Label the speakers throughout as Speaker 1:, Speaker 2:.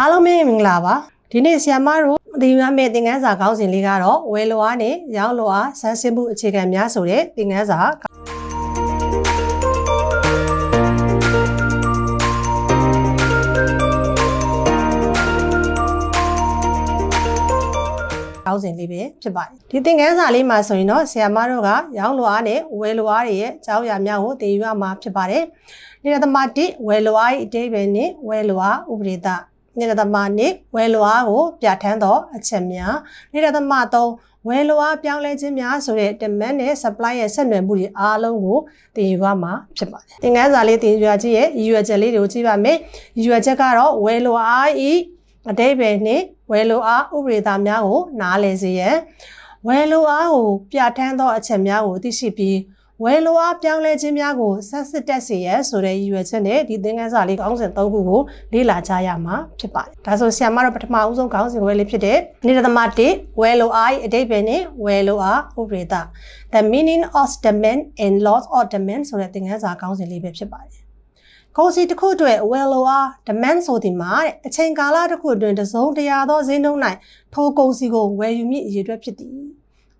Speaker 1: အားလုံးပဲမင်္ဂလာပါဒီနေ့ဆီယမတို့ဒီမှာမဲ့သင်ခန်းစာခေါင်းစဉ်လေးကတော့ဝယ်လိုအားနဲ့ရောင်းလိုအားစမ်းစစ်မှုအခြေခံများဆိုတဲ့သင်ခန်းစာခေါင်းစဉ်လေးပဲဖြစ်ပါတယ်ဒီသင်ခန်းစာလေးမှာဆိုရင်တော့ဆီယမတို့ကရောင်းလိုအားနဲ့ဝယ်လိုအားတွေရဲ့အကြောင်းအရာများကိုသင်ယူရမှာဖြစ်ပါတယ်နေ့သမ1ဝယ်လိုအား၏အတိတ်ပဲနဲ့ဝယ်လိုအားဥပဒေသ နေ့သမနေ့ဝယ်လိုအားကိုပြဋ္ဌာန်းသောအချက်များနေ့သမ3ဝယ်လိုအားပြောင်းလဲခြင်းများဆိုတဲ့ demand နဲ့ supply ရဲ့ဆက်နွယ်မှုတွေအားလုံးကိုသင်ယူရမှာဖြစ်ပါတယ်။သင်ခန်းစာလေးသင်ယူရခြင်းရဲ့ရည်ရွယ်ချက်လေးတွေကိုကြည့်ပါမယ်။ရည်ရွယ်ချက်ကတော့ဝယ်လိုအားဤအတိတ်ပဲနဲ့ဝယ်လိုအားဥပဒေသားများကိုနားလည်စေရန်ဝယ်လိုအားကိုပြဋ္ဌာန်းသောအချက်များကိုသိရှိပြီး ဝယ်လိုအားပြောင်းလဲခြင်းများကိုဆက်စစ်တက်စေရဆိုတဲ့ရည်ရွယ်ချက်နဲ့ဒီသင်ခန်းစာလေးခေါင်းစဉ်၃ခုကိုလေ့လာကြရမှာဖြစ်ပါတယ်။ဒါဆိုဆရာမတို့ပထမဦးဆုံးခေါင်းစဉ်ဝယ်လေးဖြစ်တဲ့နေ့သမ1ဝယ်လိုအားအတိတ်ပဲနဲ့ဝယ်လိုအားဥပဒေသ The meaning of demand and loss of demand ဆိုတဲ့သင်ခန်းစာခေါင်းစဉ်လေးပဲဖြစ်ပါတယ်။ကုန်စည်တစ်ခုအတွက်ဝယ်လိုအား demand ဆိုဒီမှာတဲ့အချိန်ကာလတစ်ခုအတွင်းတစုံတရာသောဈေးနှုန်း၌ထိုကုန်စည်ကိုဝယ်ယူမည့်အရေးအတွက်ဖြစ်သည်။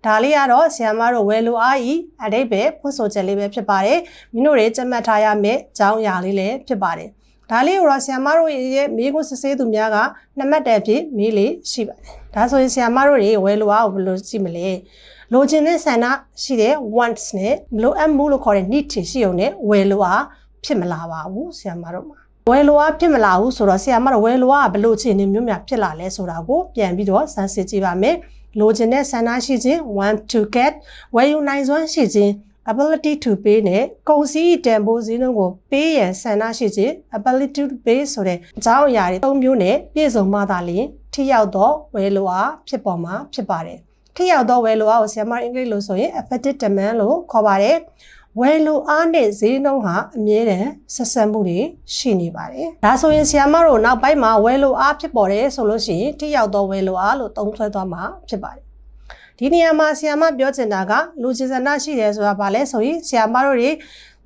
Speaker 1: ဒါလေးကတော့ဆီယမတို့ဝယ်လိုအားဤအတိတ်ပဲဖွင့်ဆိုချက်လေးပဲဖြစ်ပါတယ်။မင်းတို့တွေကြက်မှတ်ထားရမယ့်အကြောင်းအရာလေးလည်းဖြစ်ပါတယ်။ဒါလေးကိုတော့ဆီယမတို့ရဲ့မိကိုစစ်ဆေးသူများကနှစ်မှတ်တည်းဖြစ်မေးလေးရှိပါတယ်။ဒါဆိုရင်ဆီယမတို့တွေဝယ်လိုအားကိုဘယ်လိုကြည့်မလဲ။လိုချင်တဲ့ဆန္ဒရှိတဲ့ wants နဲ့လိုအပ်မှုလို့ခေါ်တဲ့ need တွေရှိုံနဲ့ဝယ်လိုအားဖြစ်မလာပါဘူးဆီယမတို့မှာဝယ်လိုအားဖြစ်မလာဘူးဆိုတော့ဆီယမတို့ဝယ်လိုအားကဘယ်လိုအခြေအနေမျိုးများဖြစ်လာလဲဆိုတာကိုပြန်ပြီးတော့စမ်းစစ်ကြည့်ပါမယ်။ လိုချင်တဲ့ဆန္ဒရှိခြင်း want to get ဝယ်ယူနိုင်စွမ်းရှိခြင်း ability to pay နဲ့ကုန်စည်တန်ဖိုးစည်းနှုန်းကိုပေးရန်ဆန္ဒရှိခြင်း ability to pay ဆိုတဲ့အကြောင်းအရာတွေ၃မျိုးနဲ့ပြည့်စုံမှသာလျှင်ထိရောက်သောဝယ်လိုအားဖြစ်ပေါ်မှာဖြစ်ပါတယ်ထိရောက်သောဝယ်လိုအားကိုဆရာမအင်္ဂလိပ်လိုဆိုရင် effective demand လို့ခေါ်ပါတယ် ဝယ်လိုအားနဲ့ဈေးနှုန်းဟာအမြဲတမ်းဆက်ဆက်မှုတွေရှိနေပါတယ်။ဒါဆိုရင်ဆီယာမတို့နောက်ပိုင်းမှာဝယ်လိုအားဖြစ်ပေါ်တယ်ဆိုလို့ရှိရင်ထိရောက်သောဝယ်လိုအားလို့သုံးဆွဲသွားမှာဖြစ်ပါတယ်။ဒီနေရာမှာဆီယာမပြောချင်တာကလူချင်စနာရှိတယ်ဆိုတာဘာလဲဆိုရင်ဆီယာမတို့တွေ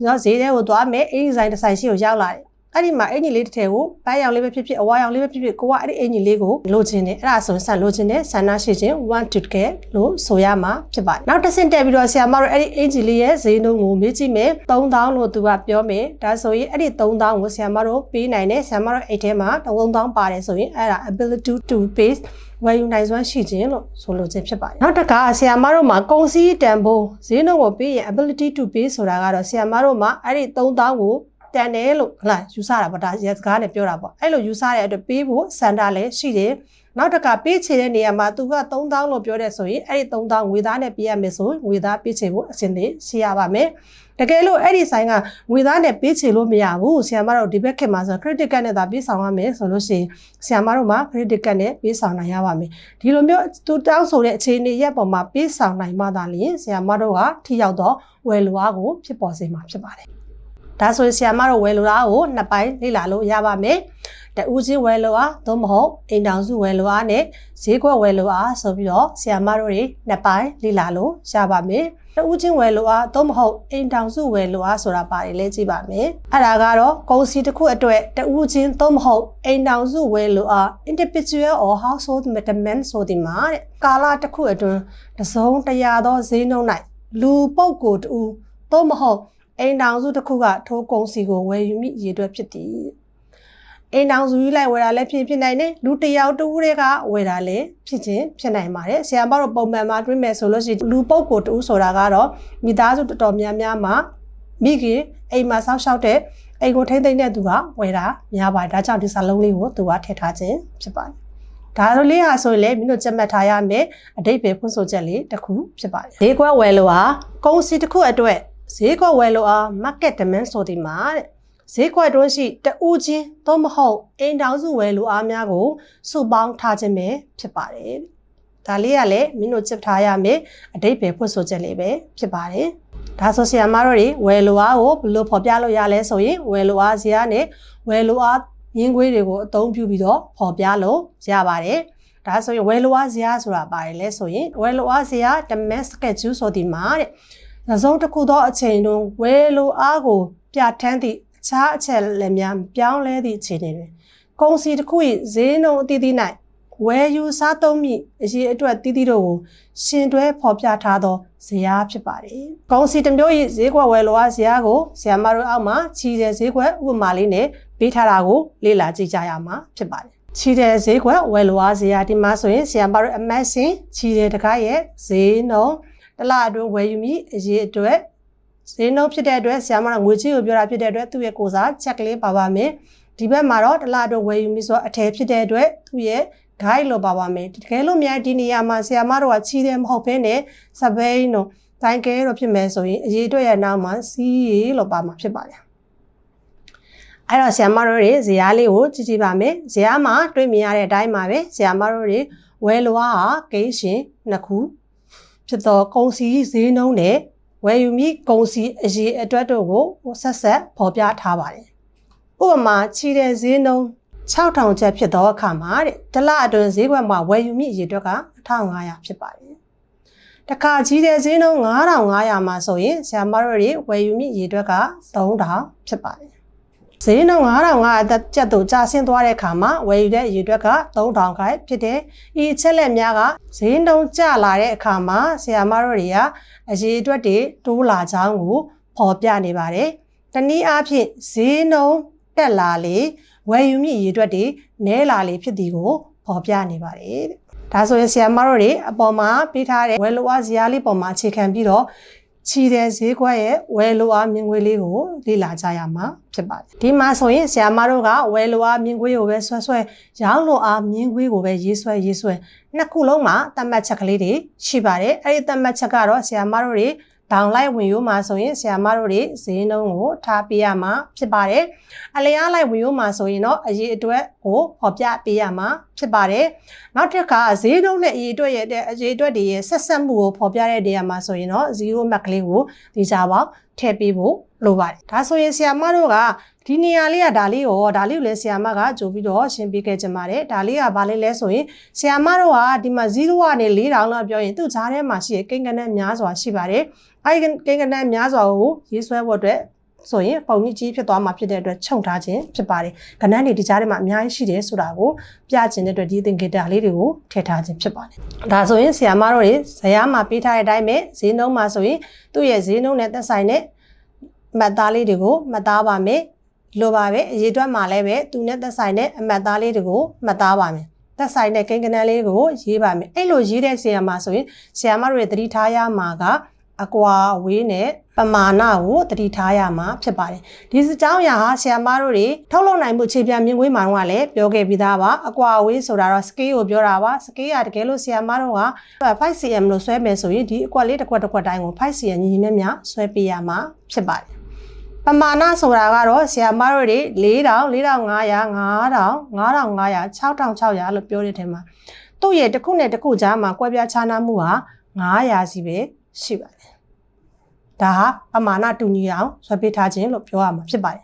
Speaker 1: နော်ဈေးထဲကိုသွားမယ်အင်ဒီဇိုင်းတစ်ဆိုင်ရှိကိုရောက်လာတယ် အဲ့ဒီမှာအင်ကြီးလေးတစ်ထည်ကိုပန်းရောင်လေးပဲဖြစ်ဖြစ်အဝါရောင်လေးပဲဖြစ်ဖြစ်ကိုကအဲ့ဒီအင်ကြီးလေးကိုလိုချင်တယ်အဲ့ဒါဆိုရင်ဆက်လိုချင်တယ်ဆန္ဒရှိခြင်း want to get လို့ဆိုရမှာဖြစ်ပါတယ်နောက်တစ်ဆင့်တက်ပြီးတော့ဆရာမတို့အဲ့ဒီအင်ကြီးလေးရဲ့ဈေးနှုန်းကိုမေးကြည့်မယ်3000လို့သူကပြောမယ်ဒါဆိုရင်အဲ့ဒီ3000ကိုဆရာမတို့ပေးနိုင်တယ်ဆရာမတို့အိတ်ထဲမှာ3000ပါတယ်ဆိုရင်အဲ့ဒါ ability to pay ဝယ်ယူနိုင်စွမ်းရှိခြင်းလို့ဆိုလိုခြင်းဖြစ်ပါတယ်။နောက်တစ်ခါဆီယာမတို့မှာကုန်စည်တန်ဖိုးဈေးနှုန်းကိုပေးရင် ability to pay ဆိုတာကတော့ဆီယာမတို့မှာအဲ့ဒီ3000ကို တန်တယ်လို့ဟလာယူဆတာပေါ့ဒါရဲစကားနဲ့ပြောတာပေါ့အဲ့လိုယူဆတဲ့အတွက်ပေးဖို့စန္ဒလည်းရှိတယ်နောက်တစ်ခါပေးချေတဲ့နေရာမှာသူက3000လို့ပြောတဲ့ဆိုရင်အဲ့ဒီ3000ငွေသားနဲ့ပေးရမယ်ဆိုငွေသားပေးချေဖို့အစဉ်သင့်ရှိရပါမယ်တကယ်လို့အဲ့ဒီဆိုင်ကငွေသားနဲ့ပေးချေလို့မရဘူးဆီယမတို့ဒီဘက်ခေတ်မှာဆို credit card နဲ့သာပေးဆောင်ရမယ်ဆိုလို့ရှိရင်ဆီယမတို့မှာ credit card နဲ့ပေးဆောင်နိုင်ရပါမယ်ဒီလိုမျိုးသူတောင်းဆိုတဲ့အခြေအနေရက်ပေါ်မှာပေးဆောင်နိုင်မှသာလျှင်ဆီယမတို့ကထိရောက်တော့ဝယ်လိုအားကိုဖြစ်ပေါ်စေမှာဖြစ်ပါတယ် ဒါဆိုရင်ဆီယမတို့ဝယ်လိုအားကိုနှစ်ပိုင်းလေ့လာလို့ရပါမယ်တဦးချင်းဝယ်လိုအားသို့မဟုတ်အိမ်တောင်စုဝယ်လိုအားနဲ့ဈေးကွက်ဝယ်လိုအားဆိုပြီးတော့ဆီယမတို့တွေနှစ်ပိုင်းလေ့လာလို့ရပါမယ်တဦးချင်းဝယ်လိုအားသို့မဟုတ်အိမ်တောင်စုဝယ်လိုအားဆိုတာပါတယ်လဲကြည့်ပါမယ်အဲ့ဒါကတော့ကုန်စည်တစ်ခုအတွက်တဦးချင်းသို့မဟုတ်အိမ်တောင်စုဝယ်လိုအား individual or household demand ဆိုဒီမှာတဲ့ကာလတစ်ခုအတွင်းတစုံတရာသောဈေးနှုန်း၌လူပုဂ္ဂိုလ်တူသို့မဟုတ် အိမ်တောင်စုတစ်ခုကထိုးကုန်စီကိုဝယ်ယူမိရည်အတွက်ဖြစ်သည်အိမ်တောင်စုကြီးလိုက်ဝယ်တာလည်းဖြစ်ဖြစ်နိုင်တယ်လူတစ်ယောက်တူတွေကဝယ်တာလည်းဖြစ်ချင်းဖြစ်နိုင်ပါတယ်ဆရာမတို့ပုံမှန်မှာတွင်းမယ်ဆိုလို့ရှိရင်လူပုဂ္ဂိုလ်တူဆိုတာကတော့မိသားစုတော်တော်များများမှာမိခင်အိမ်မှာစောင့်ရှောက်တဲ့အိမ်ကိုထိမ့်သိမ့်တဲ့သူကဝယ်တာများပါတယ်ဒါကြောင့်ဒီစာလုံးလေးကိုသူကထည့်ထားခြင်းဖြစ်ပါတယ်ဒါလိုလေးဟာဆိုရင်လည်းမင်းတို့ကြက်မှတ်ထားရမယ်အတိတ်ပဲဖွင့်ဆိုချက်လေးတစ်ခုဖြစ်ပါတယ်ဈေးကွက်ဝယ်လို့ဟာကုန်စည်တစ်ခုအတွက် ဈေးကွက်ဝယ်လို့အား market demand ဆိုဒီမှာတဲ့ဈေးကွက်တွင်းရှိတဦးချင်းသို့မဟုတ်အိမ်တောင်စုဝယ်လူအားများကိုစုပေါင်းထားခြင်းပဲဖြစ်ပါတယ်။ဒါလေးကလည်းမင်းတို့ကြည့်ထားရမယ်အတိတ်ပဲဖွင့်ဆိုချက်လေးပဲဖြစ်ပါတယ်။ဒါဆိုဆရာမတို့တွေဝယ်လူအားကိုဘယ်လိုဖော်ပြလို့ရလဲဆိုရင်ဝယ်လူအားဇာတ်နဲ့ဝယ်လူအားရင်းခွေးတွေကိုအသုံးပြုပြီးတော့ဖော်ပြလို့ရပါတယ်။ဒါဆိုရင်ဝယ်လိုအားဇာဆိုတာပါတယ်လဲဆိုရင်ဝယ်လိုအားဇာ demand schedule ဆိုဒီမှာတဲ့။ နောက်ဆုံးတစ်ခုသောအချိန်တွင်ဝယ်လိုအားကိုပြဋ္ဌာန်းသည့်အခြားအချက်လက်များပြောင်းလဲသည့်အခြေအနေတွင်ကုန်စည်တစ်ခု၏ဈေးနှုန်းအသီးသီး၌ဝယ်ယူစားသုံးမိအရေးအတွက်တည်တည်တို့ကိုရှင်တွဲဖော်ပြထားသောဇယားဖြစ်ပါတယ်။ကုန်စည်တစ်မျိုး၏ဈေးကွက်ဝယ်လိုအားဇယားကိုဆရာမတို့အောက်မှာခြီတဲ့ဈေးကွက်ဥပမာလေးနဲ့ပေးထားတာကိုလေ့လာကြည့်ကြရမှာဖြစ်ပါတယ်။ခြီတဲ့ဈေးကွက်ဝယ်လိုအားဇယားဒီမှာဆိုရင်ဆရာမတို့အမတ်စင်ခြီတဲ့တကားရဲ့ဈေးနှုန်း တစ်လအတွင်းဝယ်ယူမိအရေးအတွက်ဈေးနှုန်းဖြစ်တဲ့အတွက်ဆရာမတို့ငွေချေးကိုပြောတာဖြစ်တဲ့အတွက်သူ့ရဲ့ကိုစားချက်ကလေးပါပါမယ်။ဒီဘက်မှာတော့တစ်လအတွက်ဝယ်ယူမိဆိုအထည်ဖြစ်တဲ့အတွက်သူ့ရဲ့ guide လို့ပါပါမယ်တကယ်လို့များဒီနေရာမှာဆရာမတို့ကချီးတယ်မဟုတ်ဘဲနဲ့စပိန်တို့တိုင်းကဲတို့ဖြစ်မယ်ဆိုရင်အရေးအတွက်ရဲ့နောက်မှာစီးရီလို့ပါမှာဖြစ်ပါတယ်အဲ့တော့ဆရာမတို့တွေဇရာလေးကိုကြည့်ကြည့်ပါမယ်ဇရာမှာတွေ့မြင်ရတဲ့အတိုင်းပါပဲဆရာမတို့တွေဝယ်လွားဟာဂိမ်းရှင်နှစ်ခု ဖြစ်သောကုံစီဈေးနှုန်းနဲ့ဝယ်ယူမိကုံစီအရေးအတွက်တို့ကိုဆက်ဆက်ဖော်ပြထားပါတယ်ဥပမာချီတဲ့ဈေးနှုန်း6000ကျပ်ဖြစ်သောအခါမှာတဲ့တလအတွင်းဈေးကွက်မှာဝယ်ယူမိအရေအတွက်က1500ဖြစ်ပါတယ်။တခါကြီးတဲ့ဈေးနှုန်း9500မှာဆိုရင်ဆရာမတို့တွေဝယ်ယူမိအရေအတွက်က3000ဖြစ်ပါတယ်။ ဈေးနှုန်း9500ကျပ်တို့ကျဆင်းသွားတဲ့အခါမှာဝယ်ယူတဲ့အရေအတွက်က3000ခိုင်ဖြစ်တယ်။ဤအချက်လက်များကဈေးနှုန်းကျလာတဲ့အခါမှာဆရာမတို့တွေကအရေအတွက်တွေတိုးလာကြောင်းကိုဖော်ပြနေပါတယ်။တနည်းအားဖြင့်ဈေးနှုန်းတက်လာလေဝယ်ယူမိရည်အတွက်တွေနဲလာလေဖြစ်သည်ကိုဖော်ပြနေပါတယ်တဲ့ဒါဆိုရင်ဆရာမတို့တွေအပေါ်မှာပေးထားတဲ့ဝယ်လိုအားဇာတ်လေးပေါ်မှာအခြေခံပြီးတော့ ချီတဲ့ဈေးကွက်ရဲ့ဝယ်လိုအားမြင်ကွေးလေးကိုလေ့လာကြရမှာဖြစ်ပါတယ်ဒီမှာဆိုရင်ဆရာမတို့ကဝယ်လိုအားမြင်ကွေးကိုပဲဆွဲဆွဲရောင်းလိုအားမြင်ကွေးကိုပဲရေးဆွဲရေးဆွဲနှစ်ခုလုံးမှာသတ်မှတ်ချက်ကလေးတွေရှိပါတယ်အဲ့ဒီသတ်မှတ်ချက်ကတော့ဆရာမတို့တွေ ဒေါင်လိုက်ဝင်ရိုးမှာဆိုရင်ဆရာမတို့တွေဈေးနှုန်းကိုထားပေးရမှာဖြစ်ပါတယ်။အလျားလိုက်ဝင်ရိုးမှာဆိုရင်တော့အရေးအတွက်ကိုဖော်ပြပေးရမှာဖြစ်ပါတယ်။နောက်တစ်ခါဈေးနှုန်းနဲ့အရေးအတွက်ရဲ့အရေးအတွက်တွေရဲ့ဆက်ဆက်မှုကိုဖော်ပြတဲ့နေရာမှာဆိုရင်တော့0 mark လေးကိုဒီကြပါထည့်ပေးဖို့လိုပါတယ်။ဒါဆိုရင်ဆရာမတို့က ဒီနေရာလေးကဒါလေးရောဒါလေးကိုလည်းဆရာမကကြိုပြီးတော့ရှင်းပြခဲ့ကြပါတယ်ဒါလေးကဘာလေးလဲဆိုရင်ဆရာမတို့ကဒီမှာ0ကနေ4000လောက်ပြောရင်သူ့ဈားထဲမှာရှိတဲ့ကိန်းကနန်းများစွာရှိပါတယ်အဲဒီကိန်းကနန်းများစွာကိုရေးဆွဲဖို့အတွက်ဆိုရင်ပုံကြီးကြီးဖြစ်သွားမှာဖြစ်တဲ့အတွက်ခြုံထားခြင်းဖြစ်ပါတယ်။ကဏ္ဍတွေဒီကြားထဲမှာအများကြီးရှိတယ်ဆိုတာကိုပြခြင်းတဲ့အတွက်ဒီသင်္ကေတလေးတွေကိုထည့်ထားခြင်းဖြစ်ပါတယ်။ဒါဆိုရင်ဆီယာမတို့တွေဇယားမှာပေးထားတဲ့အတိုင်းပဲဈေးနှုန်းမှာဆိုရင်သူ့ရဲ့ဈေးနှုန်းနဲ့သက်ဆိုင်တဲ့မှတ်သားလေးတွေကိုမှတ်သားပါမယ် လိုပါပဲအရေးအတွက်မှာလည်းပဲသူနဲ့သက်ဆိုင်တဲ့အမှတ်သားလေးတွေကိုမှတ်သားပါမယ်သက်ဆိုင်တဲ့ကိန်းကနန်းလေးကိုရေးပါမယ်အဲ့လိုရေးတဲ့ဆရာမဆိုရင်ဆရာမတို့ရဲ့သတိထားရမှာကအကွာဝေးနဲ့ပမာဏကိုတတိထားရမှာဖြစ်ပါတယ်ဒီစကြောင်းအရာဟာဆရာမတို့တွေထုတ်လုပ်နိုင်မှုခြေပြန်မြင်ကွေးမှာတော့လည်းပြောခဲ့ပြီးသားပါအကွာဝေးဆိုတာတော့ scale ကိုပြောတာပါ scale ကတကယ်လို့ဆရာမတို့က 5cm လို့ဆွဲမယ်ဆိုရင်ဒီအကွက်လေးတစ်ခွက်တစ်ခွက်တိုင်းကို 5cm ညီညီနဲ့များဆွဲပေးရမှာဖြစ်ပါတယ် ပမာဏဆိုတာကတော့ဆရာမတို့တွေ4000 4500 5000 5500 6600လို့ပြောတဲ့ထဲမှာသူ့ရဲ့တစ်ခုနဲ့တစ်ခုကြားမှာကွဲပြားခြားနားမှုဟာ900စီပဲရှိပါတယ်ဒါဟာပမာဏတူညီအောင်ဆွဲပေးထားခြင်းလို့ပြောရမှာဖြစ်ပါတယ်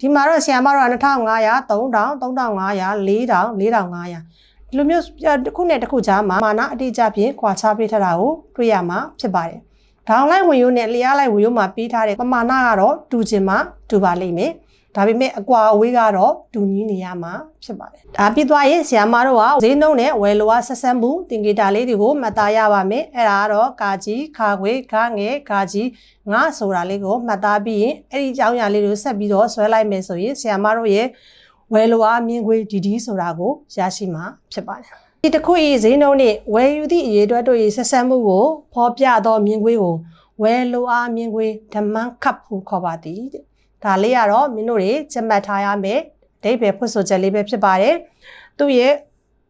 Speaker 1: ဒီမှာတော့ဆီယမ်မတော့2500 3000 3500 4000 4500ဒီလိုမျိုးတစ်ခုနဲ့တစ်ခုကြားမှာမာနအတိအကျဖြင့်ခွာခြားပေးထားတာကိုတွေ့ရမှာဖြစ်ပါတယ်။ ဒေါင်လိုက်ဝင်ရိုးနဲ့လျားလိုက်ဝင်ရိုးမှာပေးထားတဲ့ပမာဏကတော့တူချင်မှတူပါလိမ့်မယ်။ဒါပေမဲ့အကွာအဝေးကတော့တူညီနေရမှာဖြစ်ပါတယ်ဒါပြီးသွားရင်ဆရာမတို့ကဈေးနှုန်းနဲ့ဝယ်လိုအားဆက်ဆက်မှုသင်္ကေတလေးတွေကိုမှတ်သားရပါမယ်အဲ့ဒါကတော့ကာကြီးခါခွေခါငယ်ခါကြီးငါဆိုတာလေးကိုမှတ်သားပြီးရင်အဲ့ဒီအကြောင်းအရာလေးတွေကိုဆက်ပြီးတော့ဆွဲလိုက်မယ်ဆိုရင်ဆရာမတို့ရဲ့ဝယ်လိုအားမြင်ခွေဒီဒီဆိုတာကိုရရှိမှာဖြစ်ပါတယ် ဒီတစ်ခု၏ဈေးနှုန်းနဲ့ဝယ်ယူသည့်အရေးအတွက်တို့၏ဆက်ဆက်မှုကိုဖော်ပြသောမြင်ကွေးကိုဝယ်လိုအားမြင်ကွေးဓမ္မခပ်ဟုခေါ်ပါသည်တဲ့ဒါလေးကတော့မင်းတို့တွေချက်မှတ်ထားရမယ်ဒိဗယ်ဖွင့်ဆိုချက်လေးပဲဖြစ်ပါတယ်သူ့ရဲ့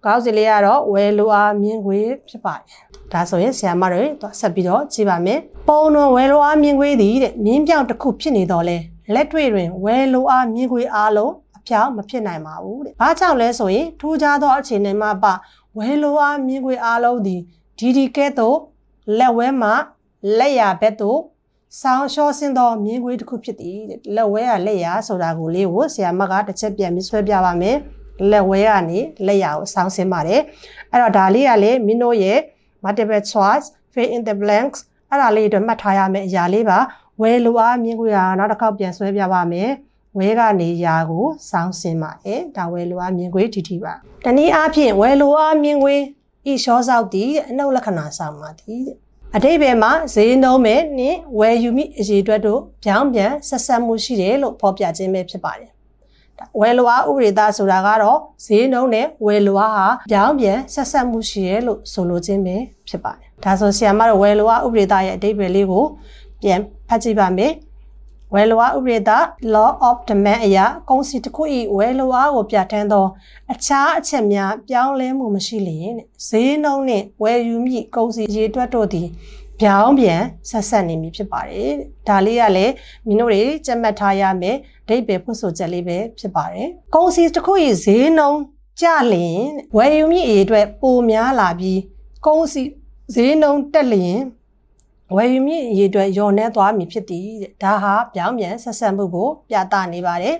Speaker 1: ကောင်းစီလေးကတော့ဝယ်လိုအားမြင်ခွေဖြစ်ပါတယ်ဒါဆိုရင်ဆရာမတွေဆက်ပြီးတော့ကြည့်ပါမယ်ပုံတော်ဝယ်လိုအားမြင်ခွေသည်တဲ့မြင်းပြောင်တစ်ခုဖြစ်နေတော့လဲလက်တွေ့တွင်ဝယ်လိုအားမြင်ခွေအားလုံး အပြောင်းမဖြစ်နိုင်ပါဘူးတဲ့ဘာကြောင့်လဲဆိုရင်ထူးခြားသောအခြေအနေမှာပါဝယ်လိုအားမြင်ခွေအားလုံးသည်ဒီဒီကဲ့သို့လက်ဝဲမှာလက်ရဘက်သို့ဆောင်းလျှောဆင်းသောမြင်းခွေးတစ်ခုဖြစ်သည်လက်ဝဲကလက်ရဆိုတာကိုလေးကိုဆရာမကတစ်ချက်ပြန်ပြီးဆွဲပြပါမယ်လက်ဝဲကနေလက်ရကိုဆောင်းဆင်းပါတယ်အဲ့တော့ဒါလေးကလေမင်းတို့ရဲ့ multiple choice fill in the blanks အဲ့ဒါလေးတွေမှတ်ထားရမယ့်အရာလေးပါဝဲလိုအားမြင်းခွေးကနောက်တစ်ခေါက်ပြန်ဆွဲပြပါမယ် ဝဲကနေရာကိုစောင်းစင်ပါတယ်ဒါဝဲလိုအားမြင်ကွေးတီတီပါတနည်းအားဖြင့်ဝဲလိုအားမြင်ကွေးဤရှောဆောက်သည်အနုတ်လက္ခဏာဆောင်ပါသည်အတိပ္ပယ်မှာဈေးနှုန်းမဲ့နှင့်ဝယ်ယူမိအရေးအတွက်တို့ပြောင်းပြန်ဆက်ဆက်မှုရှိတယ်လို့ဖော်ပြခြင်းပဲဖြစ်ပါတယ်ဝယ်လိုအားဥပဒေသားဆိုတာကတော့ဈေးနှုန်းနဲ့ဝယ်လိုအားဟာပြောင်းပြန်ဆက်ဆက်မှုရှိတယ်လို့ဆိုလိုခြင်းပဲဖြစ်ပါတယ်ဒါဆိုဆရာမတို့ဝယ်လိုအားဥပဒေသားရဲ့အတိပ္ပယ်လေးကိုပြန်ဖတ်ကြည့်ပါမယ် ဝယ်လိုအားဥပဒေသား law of demand အရာကုန်စည်တစ်ခု၏ဝယ်လိုအားကိုပြဋ္ဌာန်းသော အခြားအချက်များပြောင်းလဲမှုမရှိလျင်တဲ့ဈေးနှုန်းနှင့်ဝယ်ယူမည့်ကုန်စည်ရေတွက်တို့သည်ပြောင်းပြန်ဆက်ဆက်နေမည်ဖြစ်ပါတယ်ဒါလေးကလည်းမင်းတို့တွေကြက်မှတ်ထားရမယ်ဒိတ်ပဲဖွင့်ဆိုချက်လေးပဲဖြစ်ပါတယ်ကုန်စည်တစ်ခု၏ဈေးနှုန်းကျလျင်ဝယ်ယူမည့်အရေအတွက်ပိုများလာပြီးကုန်စည်ဈေးနှုန်းတက်လျင် ဝယ်ယူမြင့်ရေအတွက်ယော်နေသွားမည်ဖြစ်သည်တဲ့ဒါဟာပြောင်းပြန်ဆက်ဆက်မှုကိုပြသနေပါတယ်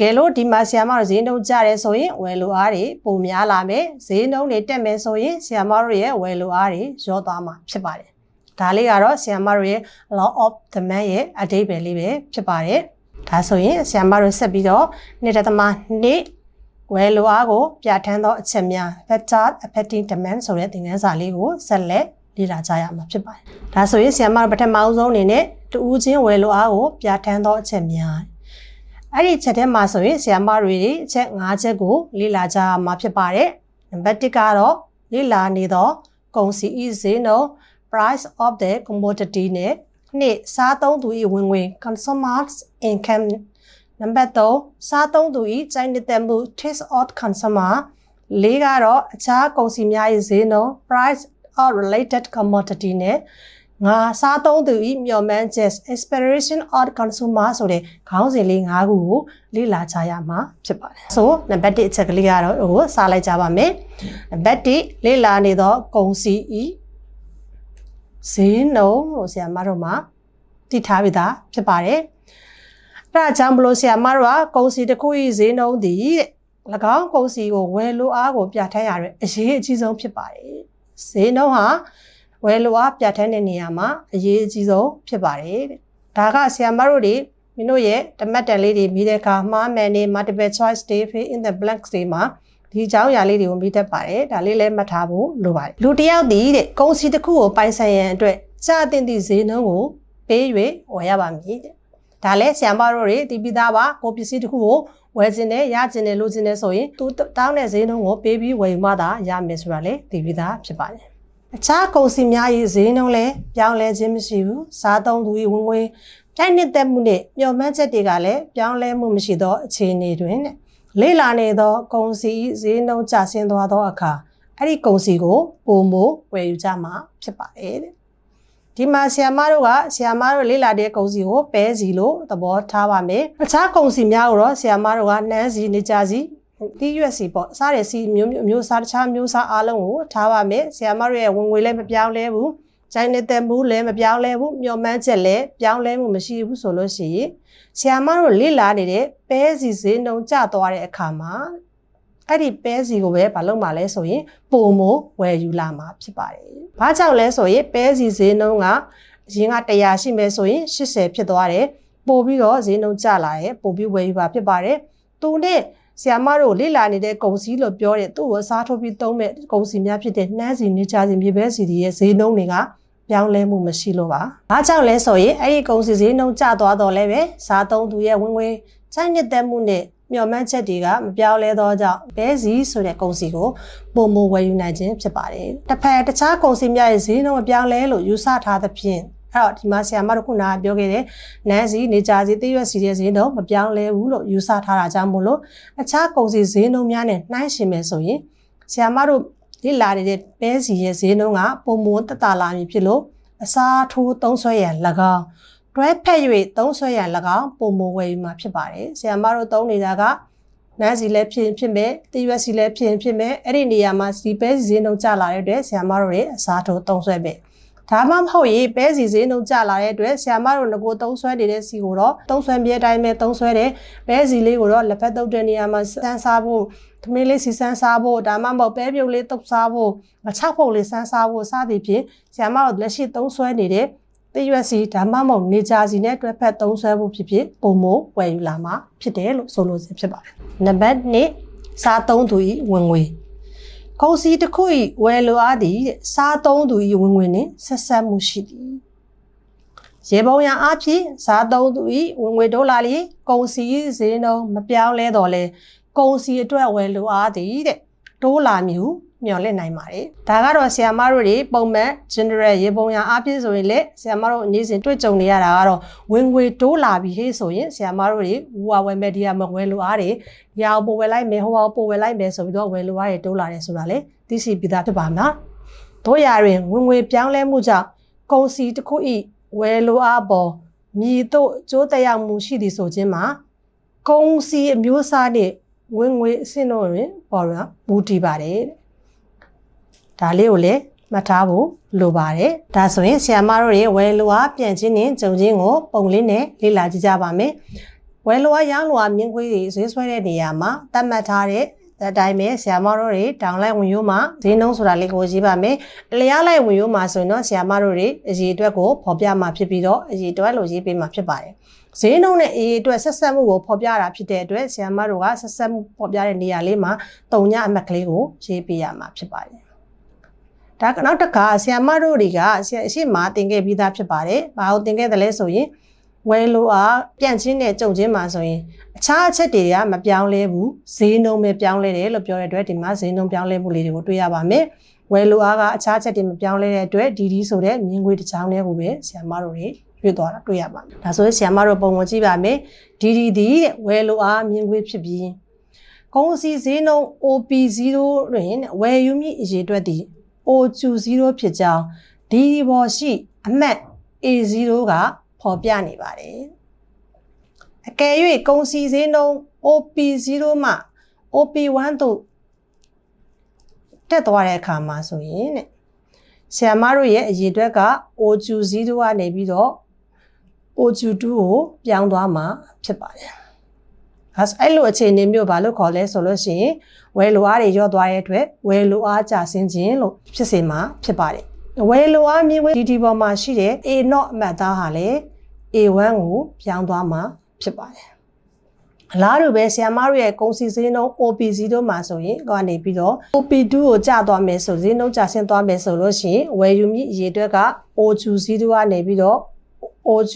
Speaker 1: ကဲလို့ဒီမှာဆီယမတို့ဈေးနှုန်းကျတယ်ဆိုရင်ဝယ်လိုအားတွေပိုများလာမယ်ဈေးနှုန်းတွေတက်မယ်ဆိုရင်ဆီယမတို့ရဲ့ဝယ်လိုအားတွေရောသွားမှာဖြစ်ပါတယ်ဒါလေးကတော့ဆီယမတို့ရဲ့ law of demand ရဲ့အဓိပ္ပာယ်လေးပဲဖြစ်ပါတယ်ဒါဆိုရင်ဆီယမတို့ဆက်ပြီးတော့နေ့တသမနေ့ဝယ်လိုအားကိုပြဋ္ဌာန်းသောအချက်များ factor affecting demand ဆိုတဲ့သင်ခန်းစာလေးကိုဆက်လက် လေ့လာကြရမှာဖြစ်ပါတယ်။ဒါဆိုရင်ဆရာမတို့ပထမဆုံးအနေနဲ့တူးချင်းဝယ်လိုအားကိုပြဋ္ဌာန်းသောအချက်များအဲ့ဒီချက်ထဲမှာဆိုရင်ဆရာမတွေအချက်၅ချက်ကိုလေ့လာကြရမှာဖြစ်ပါတယ်။နံပါတ်1ကတော့လေ့လာနေသောကုန်စည်ဤဈေးနှုန်း price of the commodity နဲ့နှစ်စားသုံးသူ၏ဝင်ငွေ consumers income နံပါတ်3စားသုံးသူ၏ကြိုက်နေတဲ့မှု taste of consumer လေးကတော့အခြားကုန်စည်များ၏ဈေးနှုန်း price or related commodity နဲ့ငါစားသုံးသူဤမျှော်မှန်းချက် aspiration of consumer ဆိုတဲ့ခေါင်းစဉ်လေး၅ခုကိုလေ့လာကြရမှာဖြစ်ပါတယ်။ဆိုနံပါတ်1အချက်ကလေးကတော့ဟိုစားလိုက်ကြပါမယ်။နံပါတ်1လေ့လာနေသောကုန်စည်ဤဈေးနှုန်းလို့ဆရာမတို့မှာသိထားပြီးသားဖြစ်ပါတယ်။အဲဒါကြောင့်မလို့ဆရာမတို့ကကုန်စည်တစ်ခုဤဈေးနှုန်းသည်၎င်းကုန်စည်ကိုဝယ်လိုအားကိုပြဋ္ဌာန်းရတဲ့အရေးအကြီးဆုံးဖြစ်ပါတယ်။ ဈေးနှုန်းဟာဝယ်လိုအားပြဋ္ဌာန်းတဲ့နေရာမှာအရေးအကြီးဆုံးဖြစ်ပါတယ်တဲ့ဒါကဆီယမတို့တွေမင်းတို့ရဲ့တမတ်တန်လေးတွေပြီးတဲ့အခါမှားမယ်နေ multiple choice တွေ fill in the blanks တွေမှာဒီအကြောင်းအရာလေးတွေကိုမိတတ်ပါတယ်ဒါလေးလည်းမှတ်ထားဖို့လိုပါတယ်လူတစ်ယောက်ဒီတဲ့ကုန်စည်တစ်ခုကိုပိုင်ဆိုင်ရန်အတွက်ကြာတင်သည့်ဈေးနှုန်းကိုပေး၍ဝယ်ရပါမည်တဲ့ ဒါလည်းဆီယမတို့တွေဒီပြီးသားပါကိုပစ္စည်းတစ်ခုကိုဝယ်ခြင်းနဲ့ရခြင်းနဲ့လိုခြင်းနဲ့ဆိုရင်သူတောင်းတဲ့ဈေးနှုန်းကိုပေးပြီးဝယ်ယူမှသာရမယ်ဆိုတာလေသိပြီးသားဖြစ်ပါတယ်အခြားကုန်စည်များ၏ဈေးနှုန်းလည်းပြောင်းလဲခြင်းမရှိဘူးစားသုံးသူ၏ဝင်ငွေတိုက်နှစ်သက်မှုနဲ့မျှော်မှန်းချက်တွေကလည်းပြောင်းလဲမှုမရှိသောအခြေအနေတွင်လေ့လာနေသောကုန်စည်ဈေးနှုန်းကျဆင်းသွားသောအခါအဲ့ဒီကုန်စည်ကိုပုံမို့ဝယ်ယူကြမှာဖြစ်ပါတယ်တဲ့ ဒီမှာဆီယမတို့ကဆီယမတို့လေးလာတဲ့ကုံစီကိုပဲစီလို့သဘောထားပါမယ်။အခြားကုံစီများကိုတော့ဆီယမတို့ကနန်းစီနေကြစီတီးရွက်စီပေါ့စားတဲ့စီမျိုးမျိုးစားတခြားမျိုးစားအားလုံးကိုထားပါမယ်။ဆီယမတို့ရဲ့ဝင်ငွေလည်းမပြောင်းလဲဘူး။ကျိုင်းနေတဲ့မူးလည်းမပြောင်းလဲဘူး။မျောမှန်းချက်လည်းပြောင်းလဲမှုမရှိဘူးဆိုလို့ရှိရင်ဆီယမတို့လေးလာနေတဲ့ပဲစီဈေးနှုန်းကျသွားတဲ့အခါမှာ အဲ့ဒီပဲစီကိုပဲမလုပ်မှလဲဆိုရင်ပုံမို့ဝယ်ယူလာမှာဖြစ်ပါတယ်။ဘာကြောင့်လဲဆိုရင်ပဲစီဈေးနှုန်းကအရင်က100ရှိမယ်ဆိုရင်80ဖြစ်သွားတယ်။ပို့ပြီးတော့ဈေးနှုန်းကျလာတယ်ပို့ပြီးဝယ်ယူပါဖြစ်ပါတယ်။သူနဲ့ဆီယာမတို့လေ့လာနေတဲ့ကုံစည်းလို့ပြောတဲ့သူ့ကိုစားထုတ်ပြီးသုံးမဲ့ကုံစီများဖြစ်တဲ့နှမ်းစီနေချစီမြေပဲစီတွေရဲ့ဈေးနှုန်းတွေကပြောင်းလဲမှုမရှိလို့ပါ။ဘာကြောင့်လဲဆိုရင်အဲ့ဒီကုံစီဈေးနှုန်းကျသွားတော့လဲပဲစားသုံးသူရဲ့ဝင်ငွေချိုင်းနှစ်သက်မှုနဲ့ မျှော်မှန်းချက်တွေကမပြောင်းလဲသောကြောင့်ဘဲစီဆိုတဲ့ကုန်စီကိုပုံမဝယ်ယူနိုင်ခြင်းဖြစ်ပါတယ်။တစ်ဖက်တခြားကုန်စီများရဲ့ဈေးနှုန်းမပြောင်းလဲလို့ယူဆထားသဖြင့်အဲ့တော့ဒီမှာဆရာမတို့ခုနကပြောခဲ့တဲ့နန်းစီနေကြစီတရွက်စီတဲ့ဈေးနှုန်းမပြောင်းလဲဘူးလို့ယူဆထားတာကြောင့်မို့လို့အခြားကုန်စီဈေးနှုန်းများနဲ့နှိုင်းယှဉ်မယ်ဆိုရင်ဆရာမတို့လေ့လာနေတဲ့ပဲစီရဲ့ဈေးနှုန်းကပုံမတက်တာလာမည်ဖြစ်လို့အစားထိုးသုံးဆွဲရန်၎င်း တွဲဖက်၍သုံးဆွဲရန်၎င်းပုံမဝယ်ယူမှာဖြစ်ပါတယ်။ဆရာမတို့သုံးနေတာကနန်းစီလည်းဖြစ်ဖြစ်မဲ့တရွက်စီလည်းဖြစ်ဖြစ်မဲ့အဲ့ဒီနေရာမှာစီပဲစီဈေးနှုန်းကျလာတဲ့အတွက်ဆရာမတို့ရဲ့အစားထိုးသုံးဆွဲပဲဒါမှမဟုတ်ရေပဲစီဈေးနှုန်းကျလာတဲ့အတွက်ဆရာမတို့ငကိုသုံးဆွဲနေတဲ့စီကိုတော့သုံးဆွဲမြဲတိုင်းပဲသုံးဆွဲတယ်ပဲစီလေးကိုတော့လက်ဖက်တုပ်တဲ့နေရာမှာစမ်းစားဖို့သမင်းလေးစီစမ်းစားဖို့ဒါမှမဟုတ်ပဲပြုတ်လေးတုပ်စားဖို့ငချောက်ဖို့လေးစမ်းစားဖို့စသည်ဖြင့်ဆရာမတို့လက်ရှိသုံးဆွဲနေတဲ့ တရွက်စီဒါမှမဟုတ်နေကြစီနဲ့တွဲဖက်သုံးဆွဲဖို့ဖြစ်ဖြစ်ပုံမိုဝယ်ယူလာမှာဖြစ်တယ်လို့ဆိုလို့ဖြစ်ပါတယ်နံပါတ်1စားသုံးသူ၏ဝင်ငွေကုန်စည်တစ်ခု၏ဝယ်လိုအားသည်တဲ့စားသုံးသူ၏ဝင်ငွေနှင့်ဆက်ဆက်မှုရှိသည်ရေပုံရအဖြစ်စားသုံးသူ၏ဝင်ငွေဒေါ်လာလီကုန်စည်၏ဈေးနှုန်းမပြောင်းလဲတော့လဲကုန်စည်အတွက်ဝယ်လိုအားသည်တဲ့ဒေါ်လာမျိုး မျှော်လင့်နိုင်ပါတယ်။ဒါကတော့ဆီယမတို့တွေပုံမှန် general ရေပုံရအပြည့်ဆိုရင်လေဆီယမတို့အနေစဉ်တွေ့ကြုံနေရတာကတော့ဝင်ငွေတိုးလာပြီဟေ့ဆိုရင်ဆီယမတို့တွေဟိုဝယ်မဲ့ဒီကမဝယ်လိုအားတွေဒီအောင်ပို့ဝယ်လိုက်မယ်ဟိုအောင်ပို့ဝယ်လိုက်မယ်ဆိုပြီးတော့ဝယ်လိုအားတွေတိုးလာတယ်ဆိုတာလေသိရှိပြီးသားဖြစ်ပါမလား။တို့ရာတွင်ဝင်ငွေပြောင်းလဲမှုကြောင့်ကုန်စည်တစ်ခုဤဝယ်လိုအားပေါ်မြည်တို့ကျိုးတက်မှုရှိသည်ဆိုခြင်းမှာကုန်စည်အမျိုးအစားနဲ့ဝင်ငွေအဆင့်တို့တွင်ပေါ်ရမူတည်ပါတယ်တဲ့ ဒါလေးကိုလည်းမှတ်ထားဖို့လိုပါတယ်ဒါဆိုရင်ဆရာမတို့ရဲ့ဝယ်လိုအားပြန်ခြင်းနဲ့ကြုံခြင်းကိုပုံလေးနဲ့လေ့လာကြည့်ကြပါမယ်ဝယ်လိုအားရောင်းလိုအားမြင်ကွေးတွေဆွဲဆွဲတဲ့နေရာမှာတတ်မှတ်ထားတဲ့အတိုင်းပဲဆရာမတို့တွေတောင်လိုက်ဝင်ရိုးမှာဈေးနှုန်းဆိုတာလေးကိုရေးပါမယ်။အလျားလိုက်ဝင်ရိုးမှာဆိုရင်တော့ဆရာမတို့တွေအရေးအတွက်ကိုဖော်ပြမှာဖြစ်ပြီးတော့အရေးအတွက်လို့ရေးပေးမှာဖြစ်ပါတယ်။ဈေးနှုန်းနဲ့အရေးအတွက်ဆက်ဆက်မှုကိုဖော်ပြတာဖြစ်တဲ့အတွက်ဆရာမတို့ကဆက်ဆက်မှုဖော်ပြတဲ့နေရာလေးမှာတုံညအမှတ်ကလေးကိုရေးပေးရမှာဖြစ်ပါတယ်။ ဒါနောက်တစ်ခါဆရာမတို့တွေကဆရာအရှိမတင်ခဲ့ပြီးသားဖြစ်ပါတယ်။ဘာလို့တင်ခဲ့တယ်လဲဆိုရင်ဝယ်လိုအားပြန့်ချင်းနဲ့ကြုံချင်းမှာဆိုရင်အခြားအချက်တွေကမပြောင်းလဲဘူးဈေးနှုန်းပဲပြောင်းလဲတယ်လို့ပြောတဲ့အတွက်ဒီမှာဈေးနှုန်းပြောင်းလဲမှုလေးတွေကိုတွေ့ရပါမယ်ဝယ်လိုအားကအခြားချက်တွေမပြောင်းလဲတဲ့အတွက်ဒီဒီဆိုတဲ့မြင်ကွေးတစ်ချောင်းလေးကိုပဲဆရာမတို့တွေရွေ့သွားတာတွေ့ရပါမယ်ဒါဆိုရင်ဆရာမတို့ပုံဝင်ကြည့်ပါမယ်ဒီဒီဒီတဲ့ဝယ်လိုအားမြင်ကွေးဖြစ်ပြီးကုန်စည်ဈေးနှုန်း OP0 တွင်ဝယ်ယူမိအရေးအတွက်သည် O20 ဖြစ်ကြောင်းဒီပေါ်ရှိအမှတ် A0 ကဖော်ပြနေပါတယ်အကယ်၍ကုန်စည်ဈေးနှုန်း OP0 မှ OP1 သို့တက်သွားတဲ့အခါမှာဆိုရင်တဲ့ဆရာမတို့ရဲ့အရေးအတွက်က O20 ကနေပြီးတော့ O2 ကိုပြောင်းသွားမှာဖြစ်ပါတယ်။ အဲအဲ့လိုအခြေအနေမျိုးဘာလို့ခေါ်လဲဆိုလို့ရှိရင်ဝယ်လိုအားတွေရော့သွားတဲ့အတွက်ဝယ်လိုအားကျဆင်းခြင်းလို့ဖြစ်စေမှာဖြစ်ပါတယ်။ဝယ်လိုအားမြင်ဝဲဒီဒီပေါ်မှာရှိတဲ့ A နော့အမှတ်သားဟာလည်း A1 ကိုပြောင်းသွားမှာဖြစ်ပါတယ်အလားတူပဲဆီယမတို့ရဲ့ကုန်စည်ဈေးနှုန်း OP0 တို့မှာဆိုရင်ကနေပြီးတော့ OP2 ကိုကျသွားမယ်ဆိုဈေးနှုန်းကျဆင်းသွားမယ်ဆိုလို့ရှိရင်ဝယ်ယူမိအရေးအတွက်က O2 0ကနေပြီးတော့ O2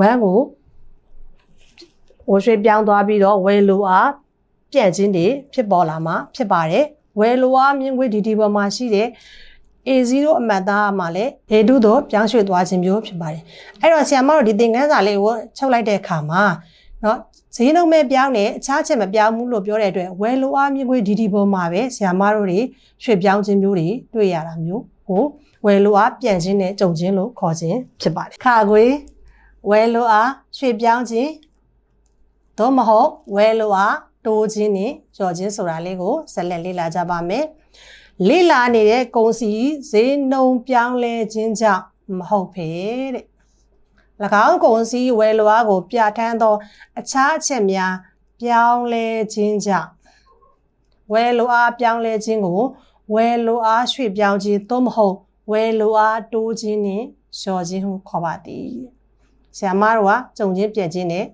Speaker 1: 1ကို ဝယ်ရွှေ့ပြောင်းသွားပြီးတော့ဝယ်လိုအားပြန့်ခြင်းတွေဖြစ်ပေါ်လာမှာဖြစ်ပါတယ်ဝယ်လိုအားမြင့်ခွေဒီဒီပေါ်မှာရှိတဲ့ A0 အမှတ်သားမှာလည်း A2 သို့ပြောင်းရွှေ့သွားခြင်းမျိုးဖြစ်ပါတယ်အဲ့တော့ဆရာမတို့ဒီသင်ခန်းစာလေးကိုချုပ်လိုက်တဲ့အခါမှာเนาะဈေးနှုန်းပဲပြောင်းတယ်အခြားချက်မပြောင်းဘူးလို့ပြောတဲ့အတွက်ဝယ်လိုအားမြင့်ခွေဒီဒီပေါ်မှာပဲဆရာမတို့တွေရွှေ့ပြောင်းခြင်းမျိုးတွေတွေ့ရတာမျိုးကိုဝယ်လိုအားပြန်ခြင်းနဲ့ကြုံခြင်းလို့ခေါ်ခြင်းဖြစ်ပါတယ်ခါခွေဝယ်လိုအားရွှေ့ပြောင်းခြင်း သို့မဟုတ်ဝယ်လိုအားတိုးခြင်းနဲ့ကြော်ခြင်းဆိုတာလေးကိုဆက်လက်လေ့လာကြပါမယ်လေ့လာနေတဲ့ကုန်စည်ဈေးနှုန်းပြောင်းလဲခြင်းကြောင့်မဟုတ်ဖေတဲ့၎င်းကုန်စည်ဝယ်လွားကို ပြဋ္ဌာန်းသော အခြားအချက်များ ပြောင်းလဲခြင်းကြောင့်ဝယ်လိုအားပြောင်းလဲခြင်းကိုဝယ်လိုအားရွှေ့ပြောင်းခြင်းသို့မဟုတ်ဝယ်လိုအားတိုးခြင်းနှင့်လျှော်ခြင်းဟုခေါ်ပါသည်ဆရာမတို့ကကြုံချင်းပြည့်ခြင်းနဲ့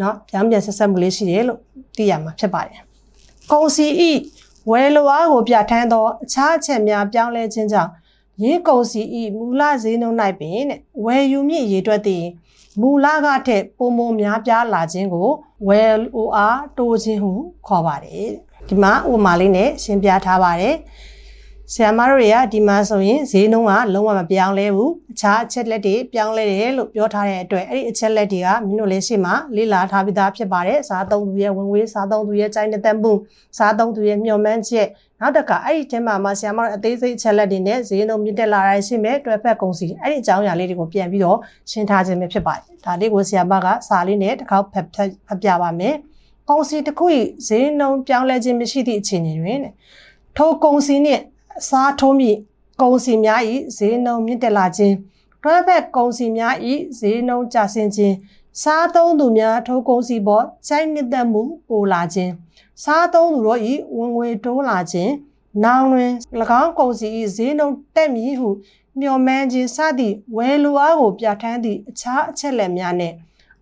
Speaker 1: နော်ပြန်ပြန်ဆက်ဆက်မှုလေးရှိတယ်လို့သိရမှာဖြစ်ပါတယ်။ကုန်စီဤဝယ်လိုအားကိုပြဋ္ဌာန်းသောအခြားအချက်များပြောင်းလဲခြင်းကြောင့်ရင်းကုန်စီဤမူလဈေးနှုန်း၌ပင်တဲ့ဝယ်ယူမြင့်ရေတွက်သည့်မူလကထက်ပုံမများပြားလာခြင်းကိုဝယ်လိုအားတိုးခြင်းဟုခေါ်ပါတယ်။ဒီမှာဥပမာလေးနဲ့ရှင်းပြထားပါတယ်။ ဆရာမတို့တွေကဒီမှာဆိုရင်ဈေးနှုန်းကလုံးဝမပြောင်းလဲဘူးအခြားအချက်လက်တွေပြောင်းလဲတယ်လို့ပြောထားတဲ့အတွက်အဲ့ဒီအချက်လက်တွေကမင်းတို့လည်းရှေ့မှာလေ့လာထားပြီးသားဖြစ်ပါတယ်စားသုံးသူရဲ့ဝင်ငွေစားသုံးသူရဲ့ကြိုင်းတဲ့မှုစားသုံးသူရဲ့မျှော်မှန်းချက်နောက်တစ်ခါအဲ့ဒီထဲမှာမှဆရာမတို့အသေးစိတ်အချက်လက်တွေနဲ့ဈေးနှုန်းမြင့်တက်လာတိုင်းရှိမဲ့တွဲဖက်ကုန်စီအဲ့ဒီအကြောင်းအရာလေးတွေကိုပြန်ပြီးတော့ရှင်းထားခြင်းပဲဖြစ်ပါတယ်ဒါလေးကိုဆရာမကစာလေးနဲ့တစ်ခေါက်ဖတ်ဖတ်ပြပါမယ်ကုန်စီတစ်ခုဈေးနှုန်းပြောင်းလဲခြင်းမရှိသည့်အခြေအနေတွင်ထိုကုန်စီနှင့် အစားထိုးမိကုန်စီများ၏ဈေးနှုန်းမြင့်တက်လာခြင်းတွဲဖက်ကုန်စီများ၏ဈေးနှုန်းကျဆင်းခြင်းစားသုံးသူများထိုကုန်စီပေါ်ခြိုက်နှစ်သက်မှုပိုလာခြင်းစားသုံးသူတို့၏ဝင်ငွေတိုးလာခြင်းနောင်တွင်၎င်းကုန်စီ၏ဈေးနှုန်းတက်မည်ဟုမျော်မှန်းခြင်းစသည့်ဝယ်လိုအားကိုပြဋ္ဌာန်းသည့်အခြားအချက်လက်များနှင့်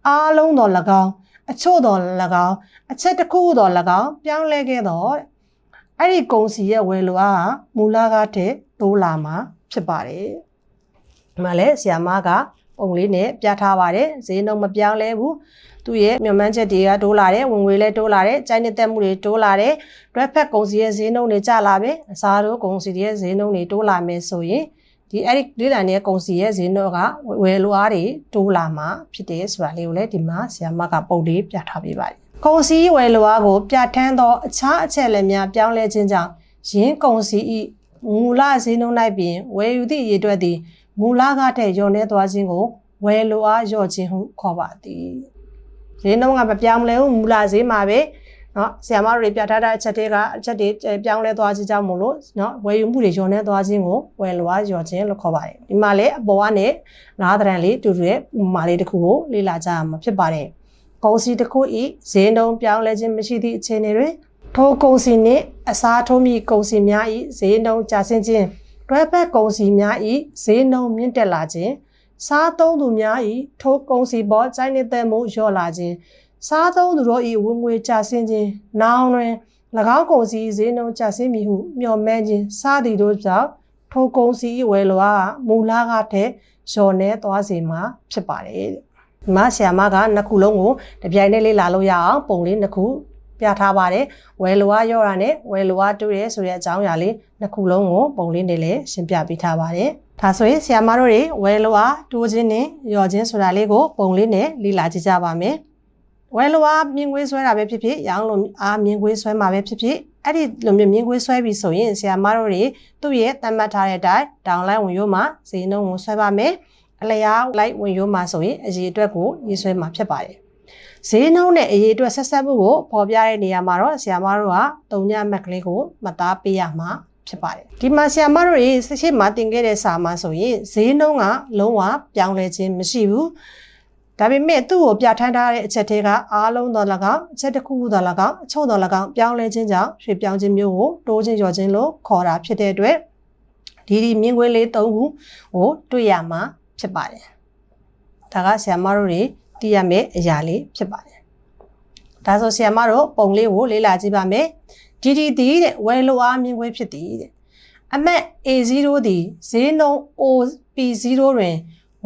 Speaker 1: အားလုံးသော၎င်းအချို့သော၎င်းအချက်တစ်ခုသော၎င်းပြောင်းလဲခဲ့တော့တဲ့ အဲ့ဒီကုံစီရဲ့ဝယ်လိုအားဟာမူလကားတဲ့တိုးလာမှာဖြစ်ပါတယ်ဒီမှာလဲဆီယာမကပုံလေးနဲ့ပြထားပါတယ်ဈေးနှုန်းမပြောင်းလဲဘူးသူ့ရဲ့မျှော်မှန်းချက်တွေကတိုးလာတယ်ဝင်ငွေလည်းတိုးလာတယ်ကြိုက်နေတဲ့မှုတွေတိုးလာတယ်တွဲဖက်ကုန်စီရဲ့ဈေးနှုန်းတွေကျလာပြီအစားတို့ကုန်စီရဲ့ဈေးနှုန်းတွေတိုးလာမယ်ဆိုရင်ဒီအဲ့ဒီလေးတန်ရဲ့ကုန်စီရဲ့ဈေးနှုန်းကဝယ်လိုအားတွေတိုးလာမှာဖြစ်တယ်ဆိုတာလေးကိုလည်းဒီမှာဆီယာမကပုံလေးပြထားပေးပါတယ် ။ကုန်စည်ဝယ်လိုအားကိုပြဋ္ဌာန်းသောအခြားအချက်လက်များပြောင်းလဲခြင်းကြောင့်ယင်းကုန်စည်၏မူလဈေးနှုန်း၌ပင်ဝယ်ယူသည့်ရည်အတွက်သည်မူလကထက်လျော့နည်းသွားခြင်းကိုဝယ်လိုအားလျော့ခြင်းဟုခေါ်ပါသည်။ဈေးနှုန်းကမပြောင်းလဲဘူးမူလဈေးမှာပဲနော်ဆရာမတို့ပြထားတဲ့အချက်တွေကအချက်တွေပြောင်းလဲသွားခြင်းကြောင့်မို့လို့နော်ဝယ်ယူမှုတွေညှော်နှဲသွားခြင်းကိုဝယ်လွားညှော်ခြင်းလို့ခေါ်ပါတယ်ဒီမှာလည်းအပေါ်ကနေနားသဏ္ဍာန်လေးတူတူရဲ့ဥပမာလေးတစ်ခုကိုလေ့လာကြရမှာဖြစ်ပါတယ် ကုန်စည်တစ်ခုဤဈေးနှုန်းပြောင်းလဲခြင်းမရှိသည့်အခြေအနေတွင်ထိုကုန်စည်နှင့်အစားထိုးမိကုန်စည်များဤဈေးနှုန်းကျဆင်းခြင်းတွဲဖက်ကုန်စည်များဤဈေးနှုန်းမြင့်တက်လာခြင်းစားသုံးသူများဤထိုကုန်စည်ပေါ်ကျိုင်းနေတဲ့မှုလျော့လာခြင်းစားသုံးသူတို့ဤဝင်ငွေကျဆင်းခြင်းနောင်တွင်၎င်းကုန်စည်ဈေးနှုန်းကျဆင်းမည်ဟုမျှော်မှန်းခြင်းစသည်တို့ကြောင့်ထိုကုန်စည်ဝယ်လိုအားမူလကထက်လျော့နေသွားစေမှာဖြစ်ပါတယ်တဲ့ဒီ မှာဆီယာမကနှစ်ခုလုံးကိုတပြိုင်တည်းလေးလာလို့ရအောင်ပုံလေးနှစ်ခုပြထားပါတယ်ဝယ်လိုအားရော့တာနဲ့ဝယ်လိုအားတူတယ်ဆိုတဲ့အကြောင်းအရာလေးနှစ်ခုလုံးကိုပုံလေးနဲ့လည်းရှင်းပြပေးထားပါတယ်ဒါဆိုရင်ဆီယာမတို့တွေဝယ်လိုအားတိုးခြင်းနဲ့ရော့ခြင်းဆိုတာလေးကိုပုံလေးနဲ့လေ့လာကြည့်ကြပါမယ်ဝယ်လိုအားမြင်ကွေးဆွဲတာပဲဖြစ်ဖြစ်ရောင်းလိုအားမြင်ကွေးဆွဲမှာပဲဖြစ်ဖြစ်အဲ့ဒီလိုမျိုးမြင်ကွေးဆွဲပြီဆိုရင်ဆီယာမတို့တွေသူ့ရဲ့တတ်မှတ်ထားတဲ့အတိုင်းဒေါင်လိုင်းဝင်ရိုးမှာဈေးနှုန်းကိုဆွဲပါမယ် အလျားလိုက်ဝင်ရိုးမှာဆိုရင်အရေးအတွက်ကိုရေးဆွဲမှာဖြစ်ပါတယ်ဈေးနှုန်းနဲ့အရေးအတွက်ဆက်ဆက်မှုကိုပေါ်ပြတဲ့နေရာမှာတော့ဆီယာမတို့ကတုံညမက်ကလေးကိုမှတ်သားပေးရမှာဖြစ်ပါတယ်ဒီမှာဆီယာမတို့ရေဆက်ရှိမှတင်ခဲ့တဲ့စာမှာဆိုရင်ဈေးနှုန်းကလုံးဝပြောင်းလဲခြင်းမရှိဘူးဒါပေမဲ့သူ့ကိုပြဋ္ဌာန်းထားတဲ့အချက်တွေကအားလုံးသော၎င်းအချက်တစ်ခုခုသော၎င်းအချို့သော၎င်းပြောင်းလဲခြင်းကြောင့်ရွှေ့ပြောင်းခြင်းမျိုးကိုတိုးခြင်းလျော့ခြင်းလို့ခေါ်တာဖြစ်တဲ့အတွက်ဒီဒီမြင်ကွင်းလေး၃ခုကိုတွေ့ရမှာ ဖြစ်ပါတယ်ဒါကဆီယာမတို့တွေသိရမယ့်အရာလေးဖြစ်ပါတယ်ဒါဆိုဆီယာမတို့ပုံလေးကိုလေ့လာကြည့်ပါမယ်ဒီဒီဒီတဲ့ဝယ်လိုအားမြင်ကွင်းဖြစ်သည်တဲ့အမတ် A0 သည်ဈေးနှုန်း OP0 တွင်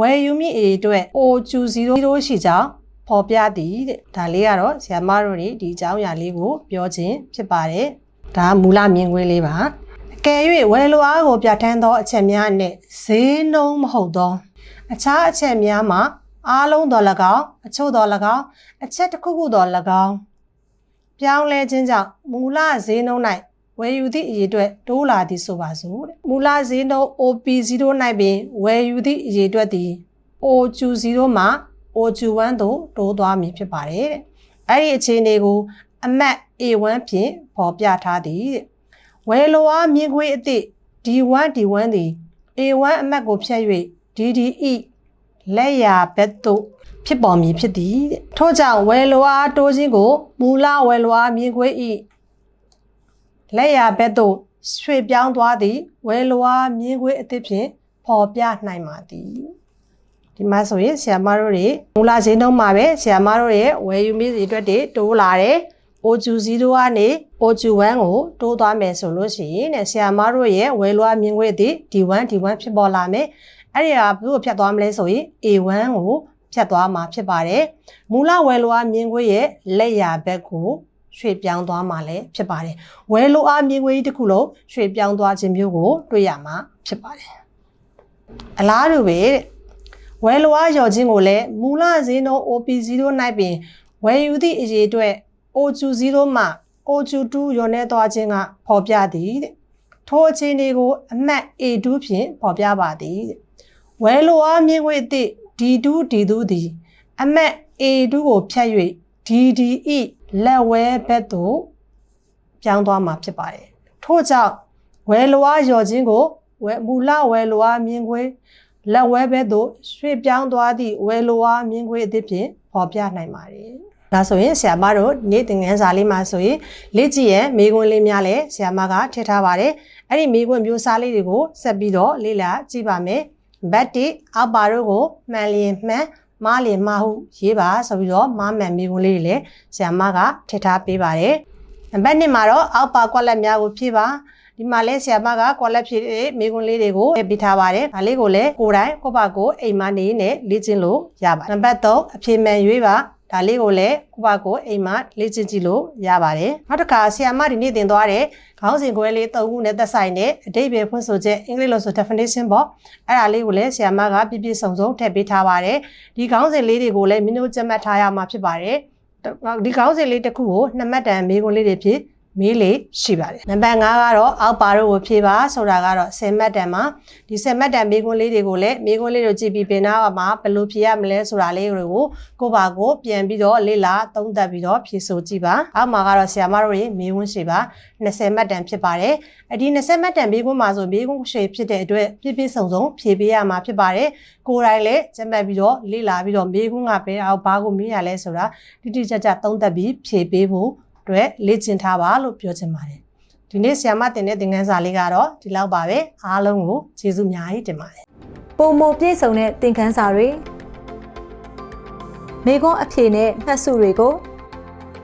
Speaker 1: ဝယ်ယူမိ A အတွက် O20 ရှိကြောင်းဖော်ပြသည်တဲ့ဒါလေးကတော့ဆရာမတို့တွေဒီအကြောင်းအရာလေးကိုပြောခြင်းဖြစ်ပါတယ်ဒါမူလမြင်ကွင်းလေးပါအကယ်၍ဝယ်လိုအားကိုပြဋ္ဌာန်းသောအချက်များနဲ့ဈေးနှုန်းမဟုတ်သော အခြားအချက်များမှာအားလုံးတော်၎င်းအချို့တော်၎င်းအချက်တစ်ခုခုတော်၎င်းပြောင်းလဲခြင်းကြောင့်မူလဈေးနှုန်း၌ဝယ်ယူသည့်အရေးအတွက်တိုးလာသည်ဆိုပါစို့တဲ့မူလဈေးနှုန်း OP0 ၌ပင်ဝယ်ယူသည့်အရေးအတွက်သည် OQ0 မှာ OQ1 သို့တိုးသွားမည်ဖြစ်ပါတယ်တဲ့အဲ့ဒီအခြေအနေကို အမှတ် A1 ဖြင့်ပေါ်ပြထားသည်တဲ့ဝယ်လိုအားမြင်ခွေးအသည့် D1 D1 သည် A1 အမှတ်ကိုဖြတ်၍ DDE လက်ရာဘက်သို့ဖြစ်ပေါ်မည်ဖြစ်သည်တဲ့ထို့ကြောင့်ဝယ်လိုအားတိုးခြင်းကိုမူလဝယ်လိုအားမြင်ခွေးဤလက်ရာဘက်သို့ရွှေ့ပြောင်းသွားသည့်ဝယ်လိုအားမြင်ခွေးအသည့်ဖြင့်ပေါ်ပြနိုင်ပါသည်ဒီမှာဆိုရင်ဆရာမတို့တွေမူလဈေးနှုန်းမှာပဲဆရာမတို့ရဲ့ဝယ်ယူမိစီအတွက်တွေတိုးလာတယ် OQ0 ကနေ OQ1 ကိုတိုးသွားမယ်ဆိုလို့ရှိရင်တဲ့ဆရာမတို့ရဲ့ဝယ်လိုအားမြင်ခွေးအသည့် D1 D1 ဖြစ်ပေါ်လာမယ် အဲ့ဒီဟာဘယ်လိုဖြတ်သွားမလဲဆိုရင် A1 ကိုဖြတ်သွားမှာဖြစ်ပါတယ်မူလဝယ်လိုအားမြင်ခွေးရဲ့လက်ရာဘက်ကိုရွှေ့ပြောင်းသွားမှာလည်းဖြစ်ပါတယ်ဝယ်လိုအားမြင်ခွေးတစ်ခုလုံးရွှေ့ပြောင်းသွားခြင်းမျိုးကိုတွေ့ရမှာဖြစ်ပါတယ်အလားတူပဲဝယ်လိုအားလျော်ခြင်းကိုလည်းမူလဈေးနှုန်း OP0 ၌ပင်ဝယ်ယူသည့်အရေးအတွက် OQ0 မှ OQ2 လျော်နေသွားခြင်းကဖော်ပြသည်တဲ့ထိုအခြေအနေကိုအမှတ် A2 ဖြင့်ဖော်ပြပါသည်တဲ့ ဝယ်လိုအားမြင်ခွင့်သည့် D2 D2 သည် အမတ် A2 ကိုဖြတ်၍ DDE လက်ဝဲဘက်သို့ပြောင်းသွားမှာဖြစ်ပါတယ်ထို့ကြောင့်ဝယ်လိုအားလျော်ခြင်းကိုဝယ်မူလဝယ်လိုအားမြင်ခွင့်လက်ဝဲဘက်သို့ရွှေ့ပြောင်းသွားသည့်ဝယ်လိုအားမြင်ခွင့်အသည့်ဖြင့်ဖော်ပြနိုင်ပါတယ်ဒါဆိုရင်ဆရာမတို့နေ့သင်ခန်းစာလေးမှာဆိုရင်လေ့ကြည့်ရဲ့မိကွန်းလေးများလည်းဆရာမကထည့်ထားပါတယ်အဲ့ဒီမိကွန်းမျိုးစားလေးတွေကိုဆက်ပြီးတော့လေ့လာကြည့်ပါမယ် ဘတ်တိအောက်ပါတို့ကိုမှန်လျင်မှန်မားလျင်မားဟုရေးပါဆိုပြီးတော့မားမှန်မိကွန်းလေးတွေလည်းဆရာမကထည့်ထားပေးပါတယ်နံပါတ်1မှာတော့အောက်ပါကွက်လက်များကိုဖြည့်ပါဒီမှာလဲဆရာမကကွက်လက်ဖြည့်တဲ့မိကွန်းလေးတွေကိုထည့်ပေးထားပါတယ်ဒါလေးကိုလည်းကိုယ်တိုင်ကိုယ့်ဘာကိုယ်အိမ်မနေနဲ့လေ့ကျင့်လို့ရပါတယ်နံပါတ်3အဖြေမှန်ရွေးပါ ဒါလေးကိုလည်းကိုပါကိုအိမ်မှာလေ့ကျင့်ကြည့်လို့ရပါတယ်နောက်တစ်ခါဆီယာမဒီနေ့သင်သွားတဲ့ခေါင်းစဉ်ခွဲလေး၃ခုနဲ့သက်ဆိုင်တဲ့အဓိပ္ပာယ်ဖွင့်ဆိုချက်အင်္ဂလိပ်လိုဆို definition ပေါ့အဲ့ဒါလေးကိုလည်းဆီယာမကပြည့်ပြည့်စုံစုံထည့်ပေးထားပါတယ်ဒီခေါင်းစဉ်လေးတွေကိုလည်းမင်းတို့ကြက်မှတ်ထားရမှာဖြစ်ပါတယ်ဒီခေါင်းစဉ်လေးတစ်ခုကိုနှစ်မှတ်တန်မေးခွန်းလေးတွေဖြစ် မေးလေးရှိပါတယ်နံပါတ်5ကတော့အောက်ပါတို့ကိုဖြေပါဆိုတာကတော့10မှတ်တန်မှာဒီ10မှတ်တန်မေးခွန်းလေးတွေကိုလည်းမေးခွန်းလေးတွေကြည့်ပြီးပြင်နာမှာဘယ်လိုဖြေရမလဲဆိုတာလေးတွေကိုကိုပါကိုပြန်ပြီးတော့လေ့လာသုံးသပ်ပြီးတော့ဖြေဆိုကြည့်ပါအောက်မှာကတော့ဆရာမတို့ရေမေးခွန်းရှိပါ20မှတ်တန်ဖြစ်ပါတယ်အဒီ20မှတ်တန်မေးခွန်းမှာဆိုမေးခွန်းရှိဖြစ်တဲ့အတွက်ပြည့်ပြည့်စုံစုံဖြေပေးရမှာဖြစ်ပါတယ်ကိုယ်တိုင်လည်းကြက်မှတ်ပြီးတော့လေ့လာပြီးတော့မေးခွန်းကဘယ်အောင်ဘာကိုမေးရလဲဆိုတာတိတိကျကျသုံးသပ်ပြီးဖြေပေးဖို့ အတွက်လေ့ကျင့်ထားပါလို့ပြောချင်ပါတယ်ဒီနေ့ဆရာမတင်တဲ့သင်ခန်းစာလေးကတော့ဒီလောက်ပါပဲအားလုံးကိုကျေးဇူးအများကြီးတင်ပါတယ်
Speaker 2: ပုံမပြည့်စုံတဲ့သင်ခန်းစာတွေမိကွန်းအဖြေနဲ့မှတ်စုတွေကို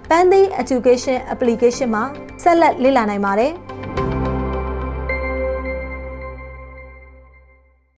Speaker 2: Pandy Education Application မှာဆက်လက်လေ့လာနိုင်ပါတယ်။